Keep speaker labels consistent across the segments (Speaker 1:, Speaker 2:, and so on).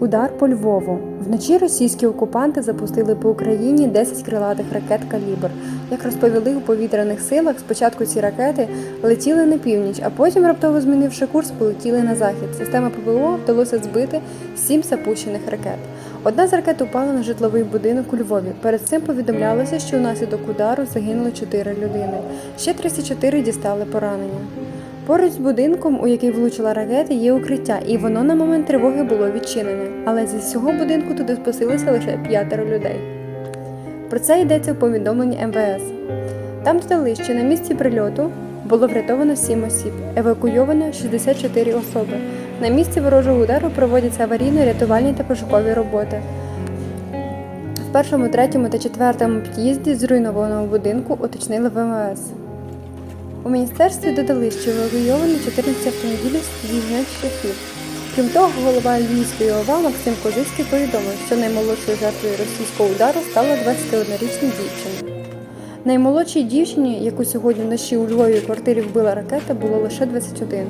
Speaker 1: Удар по Львову. Вночі російські окупанти запустили по Україні 10 крилатих ракет калібр. Як розповіли у повітряних силах, спочатку ці ракети летіли на північ, а потім, раптово змінивши курс, полетіли на захід. Система ППО вдалося збити 7 запущених ракет. Одна з ракет упала на житловий будинок у Львові. Перед цим повідомлялося, що внаслідок удару загинули 4 людини. Ще 34 дістали поранення. Поруч з будинком, у який влучила ракета, є укриття, і воно на момент тривоги було відчинене. Але зі всього будинку туди спасилося лише п'ятеро людей. Про це йдеться в повідомленні МВС. Там додали, що на місці прильоту було врятовано 7 осіб, евакуйовано 64 особи. На місці ворожого удару проводяться аварійно-рятувальні та пошукові роботи. В першому, третьому та четвертому під'їзді зруйнованого будинку уточнили ВМС. У міністерстві додали, що евакуйовано 14 автомобілів з військових шляхів. Крім того, голова Львівської ОВА Максим Козицький повідомив, що наймолодшою жертвою російського удару стала 21-річна дівчина. Наймолодшій дівчині, яку сьогодні вночі у Львові квартирі вбила ракета, було лише 21.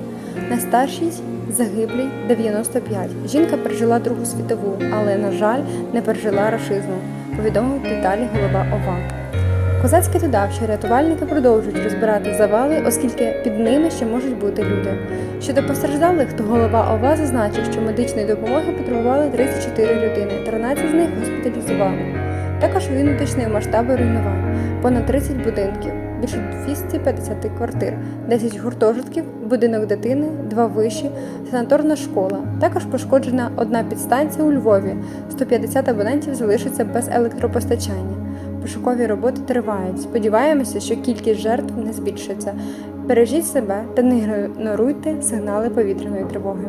Speaker 1: Найстаршій загиблій 95. Жінка пережила Другу світову, але, на жаль, не пережила рашизму, повідомив Віталій голова ОВА. Козацький додав, що рятувальники продовжують розбирати завали, оскільки під ними ще можуть бути люди. Щодо постраждалих, то голова ОВА зазначив, що медичної допомоги потребували 34 людини, 13 з них госпіталізували. Також він уточнив масштаби руйнувань: понад 30 будинків, більше 250 квартир, 10 гуртожитків, будинок дитини, два виші, санаторна школа. Також пошкоджена одна підстанція у Львові. 150 абонентів залишаться без електропостачання. Пошукові роботи тривають. Сподіваємося, що кількість жертв не збільшиться. Бережіть себе та не ігноруйте сигнали повітряної тривоги.